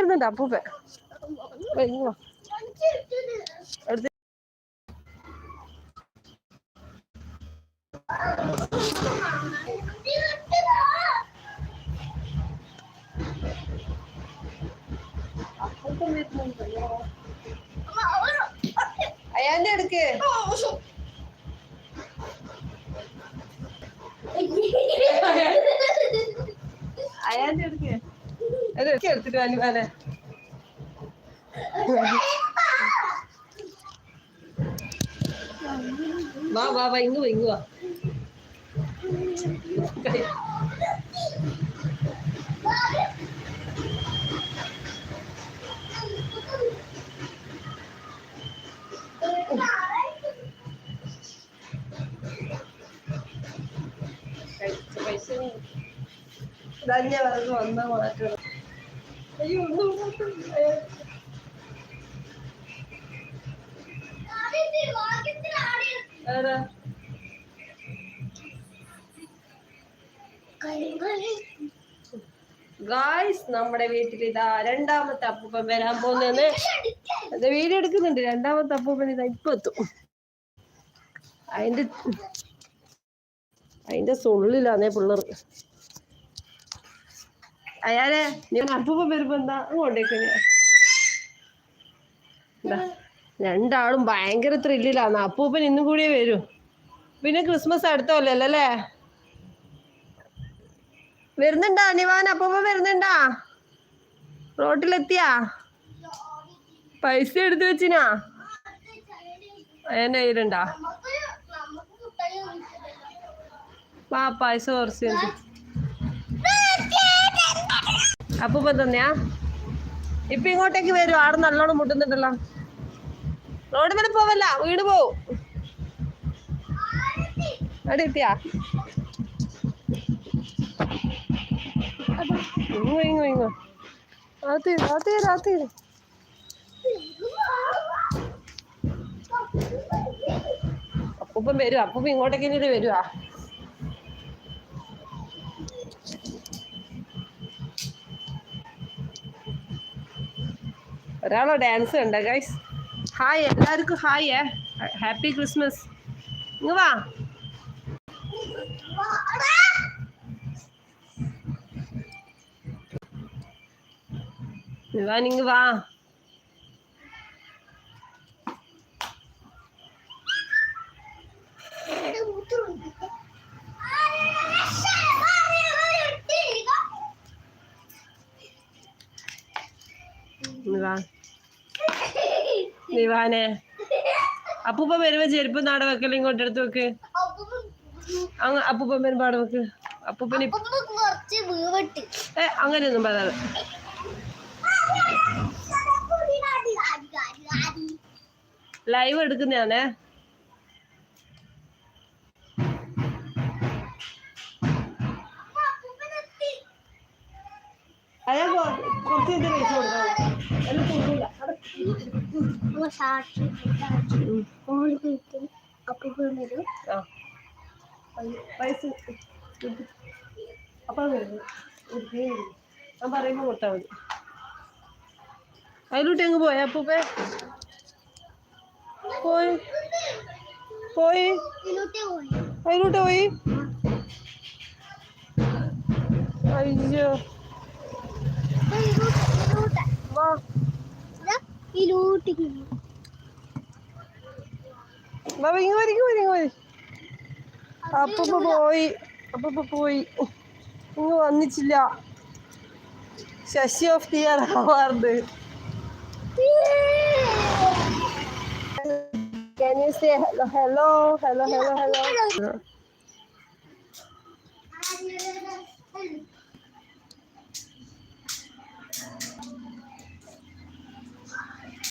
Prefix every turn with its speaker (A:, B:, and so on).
A: വരുന്നുണ്ട് അപ്പൂപ്പൻ വരുന്നോ എടുത്ത് അയാന്റെ എടുക്ക് അയാന്റെ എടുത്തിട്ട് അനുമാനെ വാ വാ. വാ ഇങ്ങ് ഇങ്ങ് വാ. പൈസ വന്നാ മാറ്റണം അയ്യോ ഒന്നും മാറ്റണ്ട. അയ്യോ. ആരാ ഗായ്സ് നമ്മുടെ വീട്ടിൽ ഇതാ രണ്ടാമത്തെ അപ്പൂപ്പൻ വരാൻ പോകുന്നേ അത് വീഡിയോ എടുക്കുന്നുണ്ട്. രണ്ടാമത്തെ അപ്പൂപ്പൻ ഇതാ ഇപ്പൊ എത്തും. അതിന്റെ അതിന്റെ സുള്ളിലാന്നേ പിള്ളേർ അയാളെ ഞാൻ അപ്പൂപ്പൻ വരുമ്പോ എന്താ? അങ്ങോട്ടേക്ക് രണ്ടാളും ഭയങ്കര ത്രില്ലിലാന്ന് അപ്പൂപ്പൻ ഇന്നും കൂടിയേ വരൂ. പിന്നെ ക്രിസ്മസ് അടുത്ത അല്ലേ? വരുന്നുണ്ടാ നിവാൻ അപ്പൂപ്പൻ വരുന്നുണ്ടാ? റോട്ടിലെത്തിയാ? പൈസ എടുത്തു വെച്ചിനാ? എന്നെ കയ്യിലുണ്ടാ? വാ പൈസ കുറച്ച്. അപ്പൂപ്പൻ തന്നെയാ? ഇപ്പൊ ഇങ്ങോട്ടേക്ക് വരും. ആടെ നല്ലോണം മുട്ടുന്നുണ്ടല്ലോ. റോഡ് മേലെ പോവല്ല. വീട് പോവും അവിടെ എത്തിയാ? ഇങ്ങോ ഇങ്ങോ ഇങ്ങോ. അത് അപ്പൂപ്പൻ വരും അപ്പൂപ്പൻ ഇങ്ങോട്ടേക്ക് ഇനി വരുവാ. ഒരാളോ ഡാൻസ് കണ്ട ഗൈസ് ഹായ് എല്ലാവർക്കും ഹായ് ഹാപ്പി ക്രിസ്മസ് ഇങ്ങ് വാ. നിവാൻ ഇങ്ങ് വാ. നിവാ നിവാനെ അപ്പൂപ്പ വരുമ്പോ ചെരുപ്പ് നാടെ വെക്കല ഇങ്ങോട്ട് എടുത്ത് വെക്ക്. അങ്ങ് അപ്പൂപ്പൻ വരുമ്പോ അവിടെ വെക്ക്. അപ്പൂപ്പന് ഏ അങ്ങനെയൊന്നും പറയാതെ. ലൈവ് എടുക്കുന്നതാണേ അയാൾ കുറച്ച് ഇത് പൈസ കൊടുക്കാം എല്ലാം കൊടുക്കില്ല
B: സാക്ഷി അപ്പൊ വരും
A: പൈസ അപ്പം വരുന്നു ഞാൻ പറയുമ്പോൾ കൊടുത്താൽ മതി അതിലൂട്ടി അങ്ങ് പോയാ അപ്പൂപ്പേ? പോയി. പോയി. അതിലൂട്ട് പോയി. അയ്യോ വാ
B: ഇതിലോട്ടേക്ക്
A: വാ ഇങ്ങ് വരി ഇങ്ങ് വരി ഇങ്ങ് വരി. അപ്പൂപ്പ പോയി. അപ്പൊ പോയി. ഇങ്ങ് വന്നിച്ചില്ല. Sasi of the year award Can you say hello, hello, hello, hello, hello?